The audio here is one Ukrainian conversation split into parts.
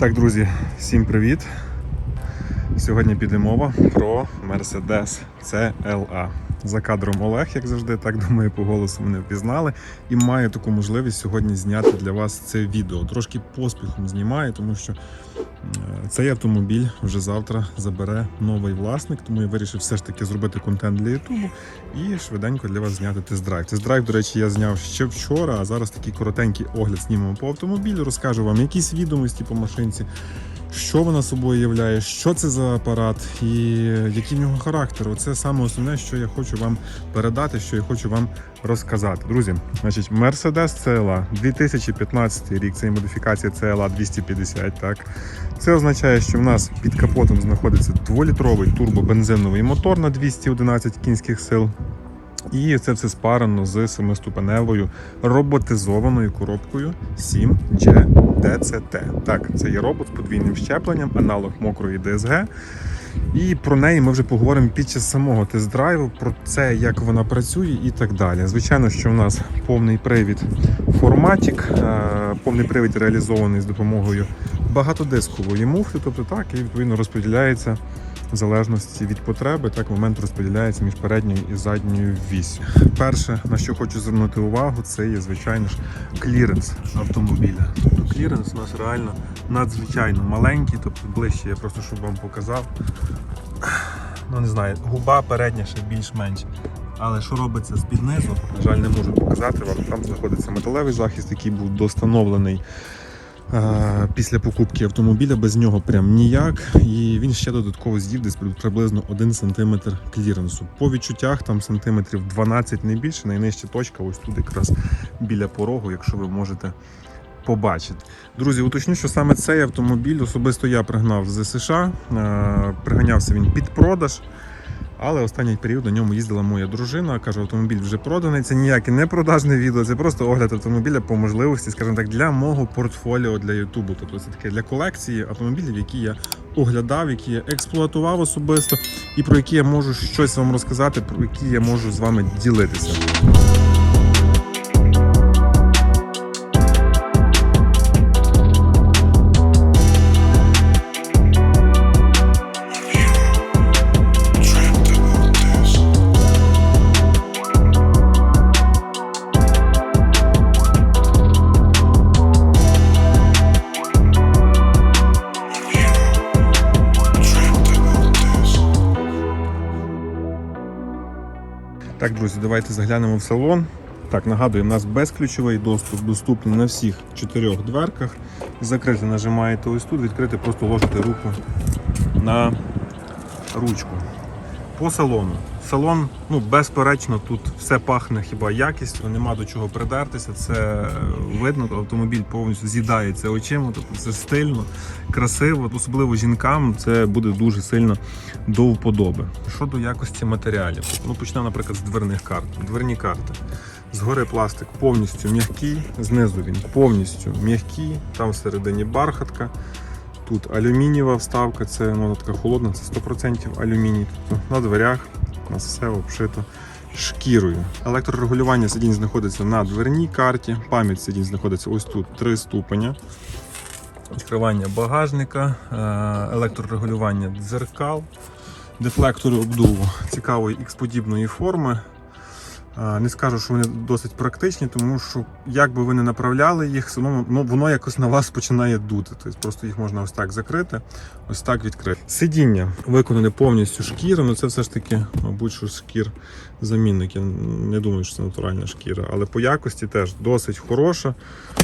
Так, друзі, всім привіт! Сьогодні піде мова про Mercedes CLA. За кадром Олег, як завжди, так думаю, по голосу мене впізнали. І маю таку можливість сьогодні зняти для вас це відео. Трошки поспіхом знімаю, тому що цей автомобіль вже завтра забере новий власник, тому я вирішив все ж таки зробити контент для Ютубу і швиденько для вас зняти тест-драйв. Тест-драйв, до речі, я зняв ще вчора, а зараз такий коротенький огляд знімемо по автомобілю. Розкажу вам якісь відомості по машинці, що вона собою являє, що це за апарат і який в нього характер. Оце саме основне, що я хочу вам передати, що я хочу вам розказати. Друзі, значить, Mercedes CLA 2015 рік. Це є модифікація CLA 250. Так це означає, що в нас під капотом знаходиться 2-літровий турбобензиновий мотор на 211 кінських сил. І це все спарено з семиступеневою роботизованою коробкою 7G DCT. Так, це є робот з подвійним щепленням, аналог мокрої ДСГ. І про неї ми вже поговоримо під час самого тест-драйву, про це, як вона працює і так далі. Звичайно, що в нас повний привід форматік, е, повний привід реалізований з допомогою багатодискової муфти, тобто так, і відповідно розподіляється в залежності від потреби, так момент розподіляється між передньою і задньою вісю. Перше, на що хочу звернути увагу, це є звичайно ж кліренс автомобіля. Тобто кліренс у нас реально надзвичайно маленький, тобто ближче я просто щоб вам показав. Ну не знаю, губа передня ще більш-менш. Але що робиться з під низу, на жаль, не можу показати вам. Там знаходиться металевий захист, який був достановлений після покупки автомобіля. Без нього прям ніяк. І він ще додатково з'їв десь приблизно 1 см кліренсу. По відчуттях там сантиметрів 12 не більше. Найнижча точка ось тут якраз біля порогу, якщо ви можете побачити. Друзі, уточню, що саме цей автомобіль особисто я пригнав з США. Приганявся він під продаж. Але останній період на ньому їздила моя дружина. Каже, автомобіль вже проданий. Це ніяке не продажне відео, це просто огляд автомобіля по можливості, скажімо так, для мого портфоліо для Ютубу. Тобто це таке для колекції автомобілів, які я оглядав, які я експлуатував особисто, і про які я можу щось вам розказати, про які я можу з вами ділитися. Друзі, давайте заглянемо в салон. Так, нагадую, у нас безключовий доступ доступний на всіх чотирьох дверках. Закрити нажимаєте ось тут, відкрити, просто ложите руку на ручку. По салону. Салон, ну, безперечно, тут все пахне хіба якістю, нема до чого придертися. Це видно, автомобіль повністю з'їдається очима, тобто це стильно, красиво, особливо жінкам це буде дуже сильно до вподоби. Щодо якості матеріалів, ну почнемо, наприклад, з дверних карт. Дверні карти. Згори пластик повністю м'який, знизу він повністю м'який, там всередині бархатка. Тут алюмінієва вставка, це ну, така холодна, це 100% алюміній. Тобто на дверях у нас все обшито шкірою. Електрорегулювання сидінь знаходиться на дверній карті, пам'ять сидінь знаходиться ось тут три ступеня. Відкривання багажника, е, електрорегулювання дзеркал, дефлектори обдуву цікавої X-подібної форми. Не скажу, що вони досить практичні, тому що як би ви не направляли їх, ну, воно якось на вас починає дути. Тобто просто їх можна ось так закрити, ось так відкрити. Сидіння виконане повністю шкіра, ну це все ж таки, мабуть, що шкір замінник. Я не думаю, що це натуральна шкіра, але по якості теж досить хороша.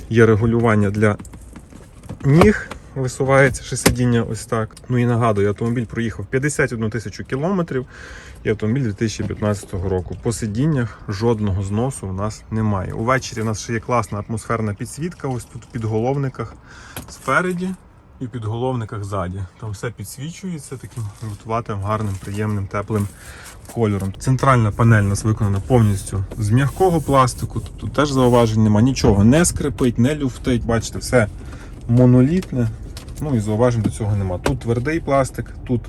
Є регулювання для ніг. Висувається ще сидіння ось так. Ну і нагадую, автомобіль проїхав 51 тисячу кілометрів і автомобіль 2015 року. По сидіннях жодного зносу у нас немає. Увечері у нас ще є класна атмосферна підсвітка, ось тут в підголовниках спереді і в підголовниках ззаді. Там все підсвічується таким жовтуватим, гарним, приємним, теплим кольором. Центральна панель у нас виконана повністю з м'якого пластику. Тут теж зауважень немає, нічого не скрипить, не люфтить. Бачите, все монолітне. Ну і зауважень до цього нема. Тут твердий пластик, тут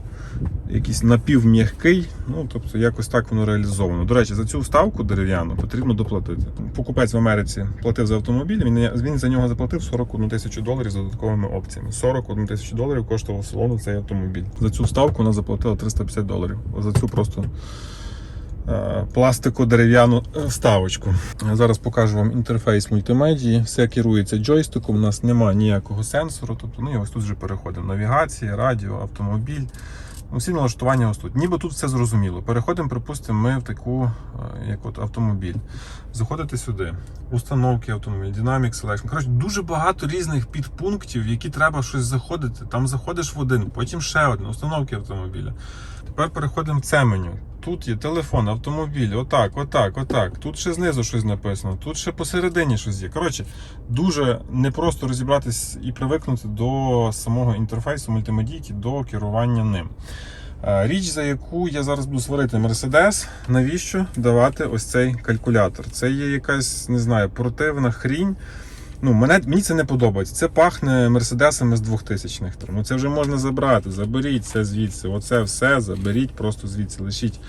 якийсь напівм'який, ну тобто якось так воно реалізовано. До речі, за цю вставку дерев'яну потрібно доплатити. Покупець в Америці платив за автомобіль, він, він за нього заплатив 41 тисячу доларів з додатковими опціями. 41 тисячу доларів коштував салону цей автомобіль. За цю вставку вона заплатила 350 доларів. За цю просто е, пластико-дерев'яну е, вставочку. Зараз покажу вам інтерфейс мультимедії. Все керується джойстиком, у нас немає ніякого сенсору. Тобто, ну і ось тут вже переходимо. Навігація, радіо, автомобіль. Усі налаштування ось тут. Ніби тут все зрозуміло. Переходимо, припустимо, ми в таку, е, як от автомобіль. Заходите сюди. Установки автомобіля, Dynamic Selection. Коротше, дуже багато різних підпунктів, в які треба щось заходити. Там заходиш в один, потім ще один, установки автомобіля. Тепер переходимо в це меню. Тут є телефон, автомобіль, отак, отак, отак. Тут ще знизу щось написано, тут ще посередині щось є. Коротше, дуже непросто розібратись і привикнути до самого інтерфейсу мультимедійки, до керування ним. Е, Річ, за яку я зараз буду сварити Mercedes, навіщо давати ось цей калькулятор? Це є якась, не знаю, противна хрінь. Ну, мене, мені це не подобається. Це пахне мерседесами з 2000-х. Ну це вже можна забрати. Заберіть це звідси. Оце все заберіть просто звідси. Лишіть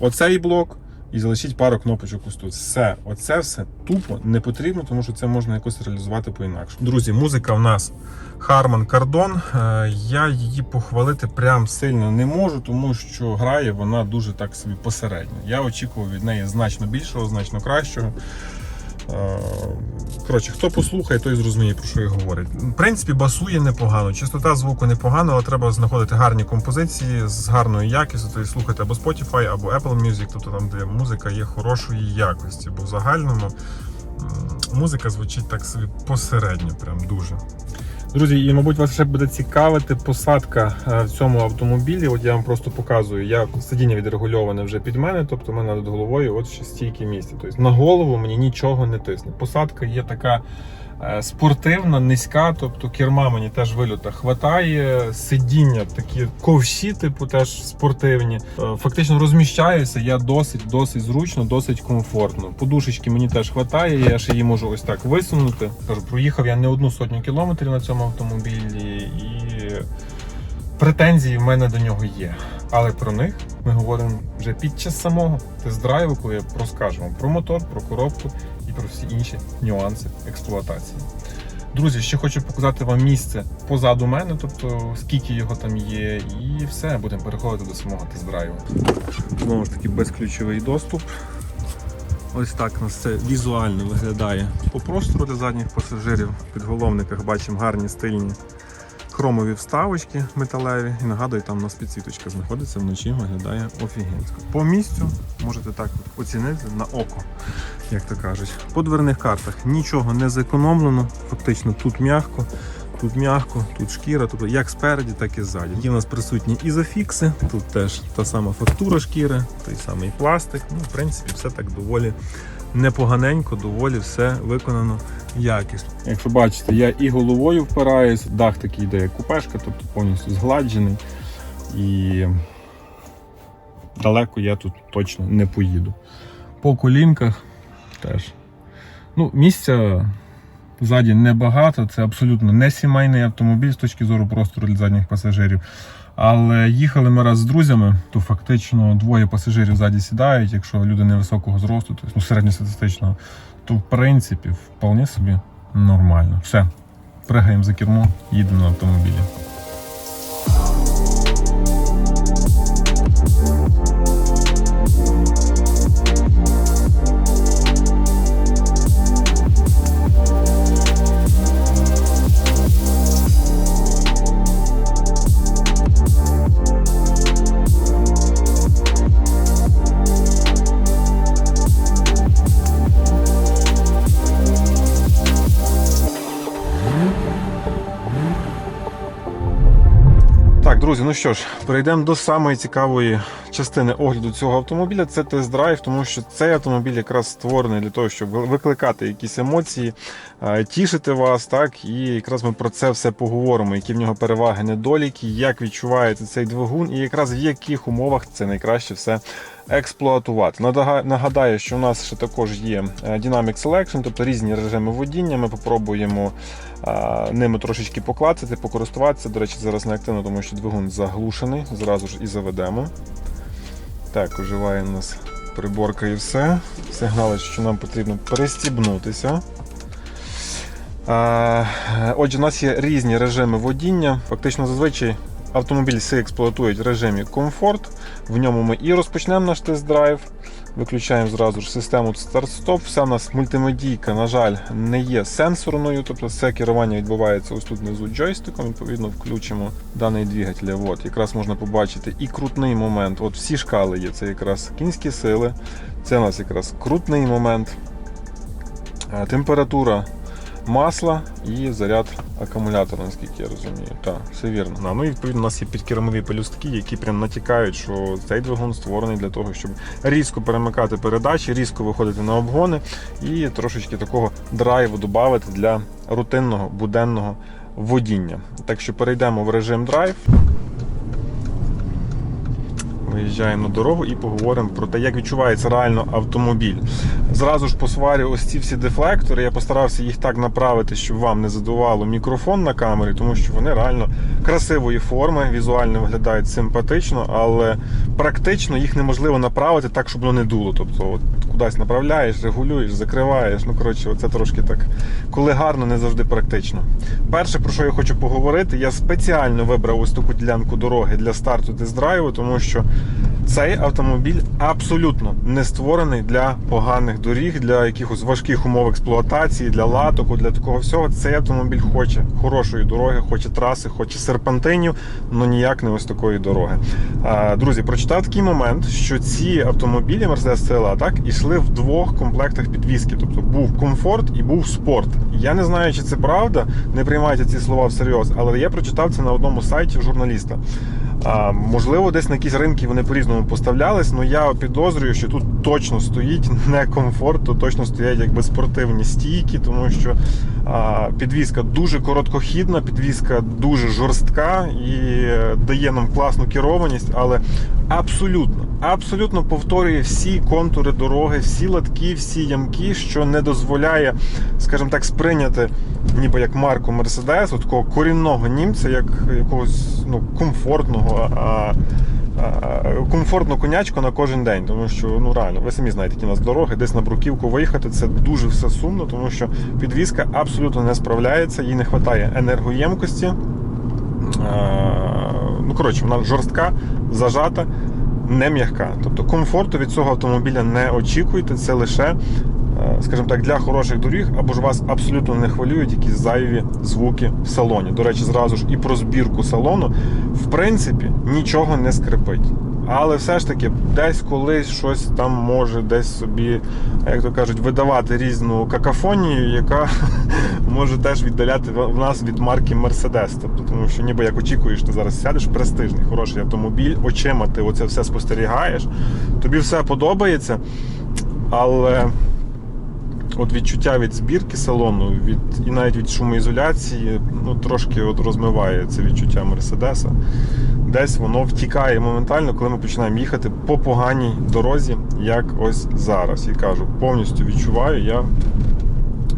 оцей блок і залишіть пару кнопочок ось тут. Все, оце все тупо не потрібно, тому що це можна якось реалізувати по-інакше. Друзі, музика в нас Harman Kardon. Е, Я її похвалити прям сильно не можу, тому що грає вона дуже так собі посередньо. Я очікував від неї значно більшого, значно кращого. Коротше, хто послухає, той зрозуміє, про що я говорю. В принципі, басує непогано. Частота звуку непогана, але треба знаходити гарні композиції з гарною якістю. Тобто слухати або Spotify, або Apple Music, тобто там, де музика є хорошої якості. Бо в загальному музика звучить так собі посередньо, прям дуже. Друзі, і мабуть вас ще буде цікавити посадка е, в цьому автомобілі. От я вам просто показую. Я сидіння відрегульоване вже під мене, тобто в мене над головою от ще стільки місця. Тобто на голову мені нічого не тисне. Посадка є така спортивна, низька, тобто керма мені теж вильота хватає. Сидіння такі ковші, типу, теж спортивні. Е, Фактично розміщаюся я досить, досить зручно, досить комфортно. Подушечки мені теж хватає, я ще її можу ось так висунути. Кажу, проїхав я не одну сотню кілометрів на цьому автомобілі і претензії в мене до нього є. Але про них ми говоримо вже під час самого тест-драйву, коли я розкажу вам про мотор, про коробку і про всі інші нюанси експлуатації. Друзі, ще хочу показати вам місце позаду мене, тобто скільки його там є, і все, будемо переходити до самого тест-драйву. Знову ж таки, безключовий доступ. Ось так у нас це візуально виглядає по простору для задніх пасажирів. В підголовниках бачимо гарні стильні хромові вставочки металеві. І нагадую, там у нас підсвіточка знаходиться вночі, виглядає офігенсько. По місцю можете так оцінити на око, як то кажуть. По дверних картах нічого не зекономлено, фактично тут м'яко. Тут м'яко, тут шкіра, тобто як спереді, так і ззаді. Є у нас присутні ізофікси, тут теж та сама фактура шкіри, той самий пластик. Ну, в принципі, все так доволі непоганенько, доволі все виконано якісно. Якщо бачите, я і головою впираюсь, дах такий йде як купешка, тобто повністю згладжений. І далеко я тут точно не поїду. По колінках теж. Ну, місця ззаді небагато, це абсолютно не сімейний автомобіль з точки зору простору для задніх пасажирів. Але їхали ми раз з друзями, то фактично двоє пасажирів ззаді сідають, якщо люди невисокого зросту, то, ну, середньостатистичного, то в принципі вполне собі нормально. Все, пригаємо за кермо, їдемо на автомобілі. Друзі, ну що ж, перейдемо до самої цікавої частини огляду цього автомобіля. Це тест-драйв, тому що цей автомобіль якраз створений для того, щоб викликати якісь емоції, е, тішити вас. Так, і якраз ми про це все поговоримо, які в нього переваги, недоліки, як відчувається цей двигун, і якраз в яких умовах це найкраще все експлуатувати. Нагадаю, що у нас ще також є е, Dynamic Selection, тобто різні режими водіння. Ми попробуємо ними трошечки поклацати, покористуватися. До речі, зараз не активно, тому що двигун заглушений. Зразу ж і заведемо. Так, оживає у нас приборка і все. Сигнали, що нам потрібно перестібнутися. Отже, у нас є різні режими водіння. Фактично, зазвичай автомобіль всі експлуатують в режимі комфорт. В ньому ми і розпочнемо наш тест-драйв. Виключаємо зразу ж систему старт-стоп. Вся у нас мультимедійка, на жаль, не є сенсорною, тобто все керування відбувається ось тут внизу джойстиком. Відповідно, включимо даний двигатель. От, якраз можна побачити і крутний момент. От всі шкали є. Це якраз кінські сили, це у нас якраз крутний момент. Е, Температура масла і заряд акумулятора, наскільки я розумію. Так, все вірно. Да, ну і відповідно у нас є підкермові пелюстки, які прям натякають, що цей двигун створений для того, щоб різко перемикати передачі, різко виходити на обгони і трошечки такого драйву додати для рутинного буденного водіння. Так що перейдемо в режим драйв. Виїжджаємо на дорогу і поговоримо про те, як відчувається реально автомобіль. Зразу ж посварю ось ці всі дефлектори. Я постарався їх так направити, щоб вам не задувало мікрофон на камері, тому що вони реально красивої форми, візуально виглядають симпатично, але практично їх неможливо направити так, щоб воно не дуло. Тобто, от кудись направляєш, регулюєш, закриваєш. Ну коротше, це трошки так. Коли гарно, не завжди практично. Перше, про що я хочу поговорити, я спеціально вибрав ось таку ділянку дороги для старту тест-драйву, тому що цей автомобіль абсолютно не створений для поганих доріг, для якихось важких умов експлуатації, для латоку, для такого всього. Цей автомобіль хоче хорошої дороги, хоче траси, хоче серпантинів, але ніяк не ось такої дороги. Друзі, прочитав такий момент, що ці автомобілі Mercedes CLA так ішли в двох комплектах підвіски. Тобто був комфорт і був спорт. Я не знаю, чи це правда, не приймайте ці слова всерйоз, але я прочитав це на одному сайті в журналіста. А, можливо, десь на якісь ринки вони по-різному поставлялись, але я підозрюю, що тут точно стоїть не комфорт, то точно стоять якби спортивні стійки, тому що підвізка дуже короткохідна, підвізка дуже жорстка і е, дає нам класну керованість, але абсолютно, абсолютно повторює всі контури дороги, всі латки, всі ямки, що не дозволяє, скажімо так, сприйняти ніби як марку Mercedes, такого корінного німця, як якогось ну, комфортного, а, комфортну конячку на кожен день. Тому що ну реально, ви самі знаєте, які у нас дороги, десь на бруківку виїхати, це дуже все сумно, тому що підвізка абсолютно не справляється, їй не вистачає енергоємкості. Ну, коротше, вона жорстка, зажата. Не м'яка. Тобто комфорту від цього автомобіля не очікуйте, це лише скажімо так, для хороших доріг, або ж вас абсолютно не хвилюють якісь зайві звуки в салоні. До речі, зразу ж і про збірку салону, в принципі, нічого не скрипить. Але все ж таки, десь колись щось там може десь собі, як то кажуть, видавати різну какафонію, яка може теж віддаляти в нас від марки Mercedes. Тобто, тому що ніби як очікуєш, ти зараз сядеш престижний, хороший автомобіль, очима ти оце все спостерігаєш, тобі все подобається, але от відчуття від збірки салону, від, і навіть від шумоізоляції, ну трошки от розмиває це відчуття Мерседеса. Десь воно втікає моментально, коли ми починаємо їхати по поганій дорозі, як ось зараз. І кажу, повністю відчуваю я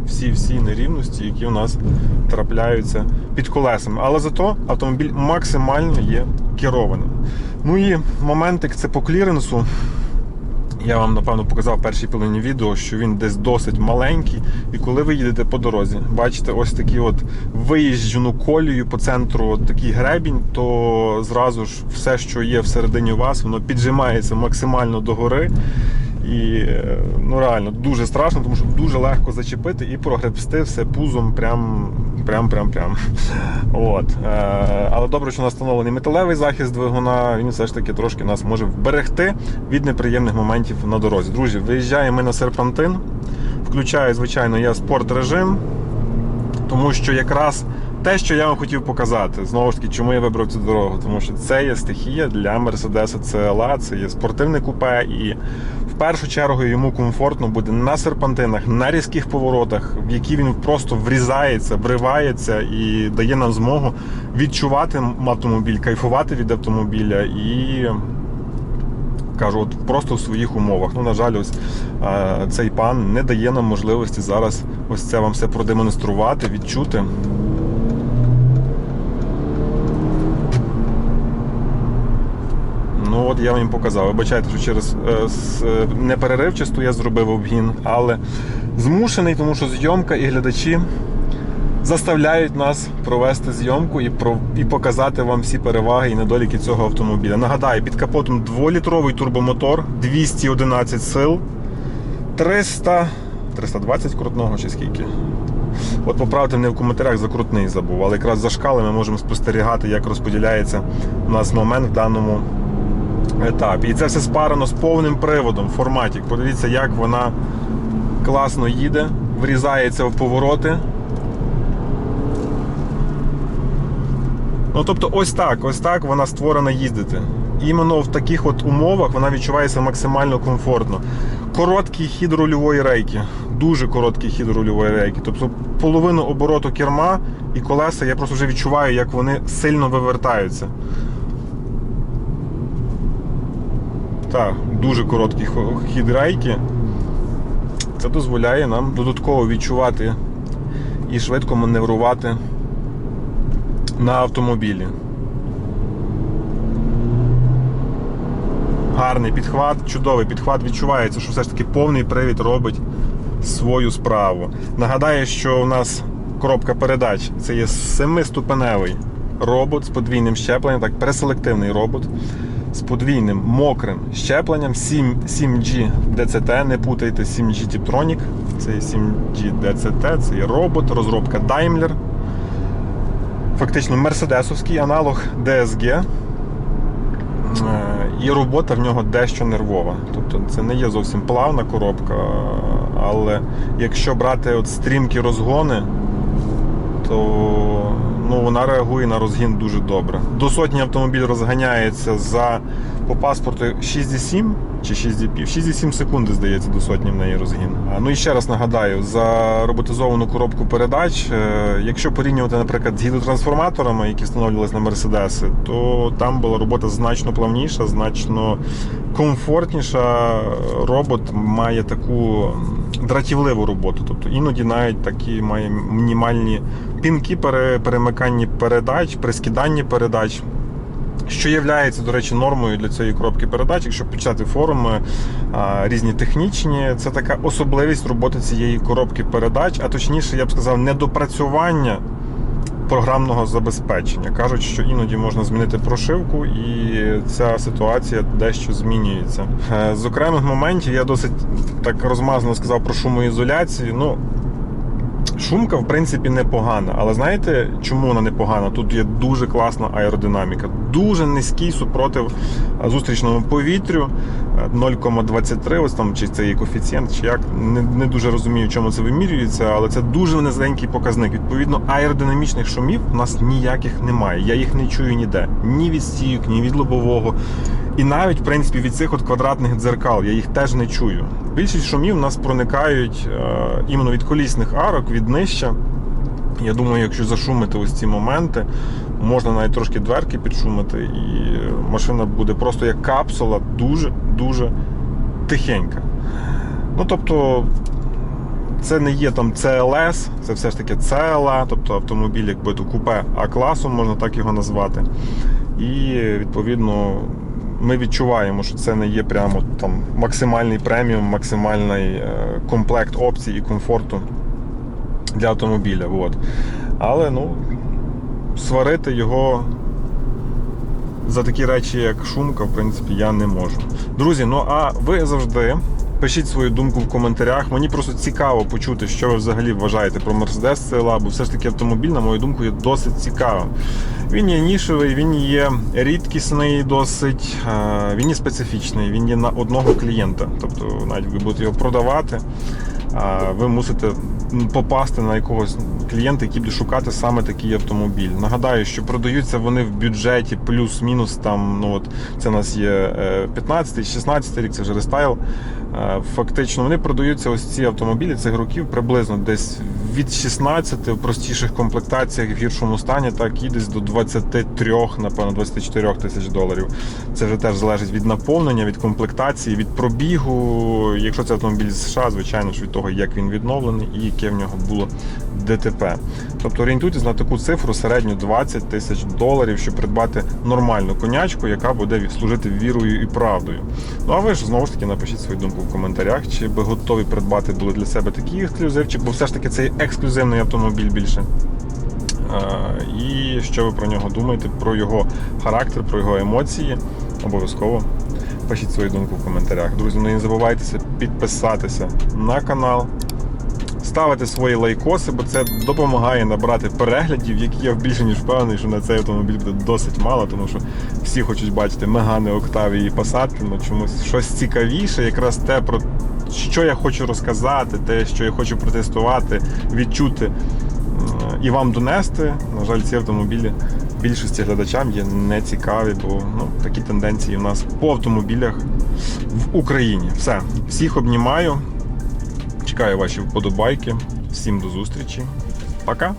всі-всі нерівності, які у нас трапляються під колесами. Але зато автомобіль максимально є керованим. Ну і моментик це по кліренсу. Я вам напевно показав в першій відео, що він десь досить маленький. І коли ви їдете по дорозі, бачите ось такі от виїжджену колію по центру, от такий гребінь, то зразу ж все, що є всередині вас, воно піджимається максимально догори. І е, ну реально дуже страшно, тому що дуже легко зачепити і прогребсти все пузом прям прям прям прям. От. Е, Але добре, що встановлений металевий захист двигуна, він все ж таки трошки нас може вберегти від неприємних моментів на дорозі. Друзі, виїжджаємо ми на серпантин. Включаю, звичайно, я спорт режим, тому що якраз те, що я вам хотів показати, знову ж таки, чому я вибрав цю дорогу, тому що це є стихія для Mercedes CLA, це є спортивне купе, і в першу чергу йому комфортно буде на серпантинах, на різких поворотах, в які він просто врізається, вривається і дає нам змогу відчувати автомобіль, кайфувати від автомобіля і кажу, от просто в своїх умовах. Ну, на жаль, ось е, цей пан не дає нам можливості зараз ось це вам все продемонструвати, відчути. Ну от я вам їм показав. Вибачайте, що через е, е, не переривчасту я зробив обгін, але змушений, тому що зйомка і глядачі заставляють нас провести зйомку і, про, і показати вам всі переваги і недоліки цього автомобіля. Нагадаю, під капотом 2-літровий турбомотор, 211 сил, 300, 320 крутного чи скільки. От поправте мене в коментарях за крутний забув, але якраз за шкали ми можемо спостерігати, як розподіляється у нас момент в даному етапі. І це все спарено з повним приводом в форматі. Подивіться, як вона класно їде, врізається в повороти. Ну, тобто, ось так, ось так вона створена їздити. Іменно в таких от умовах вона відчувається максимально комфортно. Короткий хід рульової рейки, дуже короткий хід рульової рейки. Тобто половину обороту керма і колеса я просто вже відчуваю, як вони сильно вивертаються. Так, дуже короткий хо- хід рейки. Це дозволяє нам додатково відчувати і швидко маневрувати на автомобілі. Гарний підхват, чудовий підхват. Відчувається, що все ж таки повний привід робить свою справу. Нагадаю, що у нас коробка передач це є семиступеневий робот з подвійним щепленням, так, преселективний робот з подвійним мокрим щепленням 7, 7G DCT, не путайте 7G Tiptronic, це є 7G DCT, це є робот, розробка Daimler. Фактично мерседесовський аналог DSG. Е, І робота в нього дещо нервова. Тобто це не є зовсім плавна коробка, але якщо брати от стрімкі розгони, то ну, вона реагує на розгін дуже добре. До сотні автомобіль розганяється за по паспорту 6,7 чи 6,5. 6,7 секунди, здається, до сотні в неї розгін. Ну і ще раз нагадаю, за роботизовану коробку передач, е, якщо порівнювати, наприклад, з гідротрансформаторами, які встановлювалися на Мерседеси, то там була робота значно плавніша, значно комфортніша. Робот має таку дратівливу роботу. Тобто іноді навіть такі має мінімальні пінки пере- перемиканні передач, при скиданні передач. Що є, до речі, нормою для цієї коробки передач, якщо почати форуми різні технічні, це така особливість роботи цієї коробки передач, а точніше, я б сказав, недопрацювання програмного забезпечення. Кажуть, що іноді можна змінити прошивку, і ця ситуація дещо змінюється. Е, З окремих моментів я досить так розмазано сказав про шумоізоляцію. Ну, Шумка, в принципі, непогана, але знаєте, чому вона непогана? Тут є дуже класна аеродинаміка, дуже низький супротив зустрічному повітрю. е, 0,23, ось там чи це є коефіцієнт, чи як не, не дуже розумію, чому це вимірюється, але це дуже низенький показник. Відповідно, аеродинамічних шумів у нас ніяких немає. Я їх не чую ніде. Ні від стійок, ні від лобового. І навіть, в принципі, від цих от квадратних дзеркал я їх теж не чую. Більшість шумів у нас проникають е, іменно від колісних арок, від нижча. Я думаю, якщо зашумити ось ці моменти, можна навіть трошки дверки підшумити, і машина буде просто як капсула, дуже-дуже тихенька. Ну, тобто, це не є там CLS, це все ж таки CLA, тобто автомобіль якби то купе А-класу, можна так його назвати. І відповідно ми відчуваємо, що це не є прямо там максимальний преміум, максимальний е, комплект опцій і комфорту для автомобіля. От. Але ну, сварити його за такі речі, як шумка, в принципі, я не можу. Друзі, ну а ви завжди. Пишіть свою думку в коментарях. Мені просто цікаво почути, що ви взагалі вважаєте про Mercedes CLA, бо все ж таки автомобіль, на мою думку, є досить цікавим. Він є нішевий, він є рідкісний, досить, е, він є специфічний, він є на одного клієнта. Тобто, навіть ви будете його продавати, ви мусите попасти на якогось клієнта, який буде шукати саме такий автомобіль. Нагадаю, що продаються вони в бюджеті плюс-мінус. Там ну от це у нас є е, 15 16 рік, це вже рестайл. Е, Фактично вони продаються ось ці автомобілі цих років приблизно десь від 16 в простіших комплектаціях в гіршому стані, так і десь до 23, напевно, 24 тисяч доларів. Це вже теж залежить від наповнення, від комплектації, від пробігу. Якщо це автомобіль з США, звичайно ж від того, як він відновлений і яке в нього було ДТП. Тобто орієнтуйтесь на таку цифру середню 20 тисяч доларів, щоб придбати нормальну конячку, яка буде служити вірою і правдою. Ну а ви ж знову ж таки напишіть свою думку в коментарях, чи би готові придбати були для себе такий ексклюзивчик, бо все ж таки це ексклюзивний автомобіль більше. Е, І що ви про нього думаєте, про його характер, про його емоції. Обов'язково пишіть свою думку в коментарях. Друзі, ну і не забувайтеся підписатися на канал, ставити свої лайкоси, бо це допомагає набрати переглядів, які я більше ніж впевнений, що на цей автомобіль буде досить мало, тому що всі хочуть бачити мегани, октаві і посадки, ну чомусь щось цікавіше, якраз те про що я хочу розказати, те, що я хочу протестувати, відчути і вам донести. На жаль, ці автомобілі більшості глядачам є нецікаві, бо ну, такі тенденції у нас по автомобілях в Україні. Все, всіх обнімаю. Чекаю ваші вподобайки. Всім до зустрічі. Пока!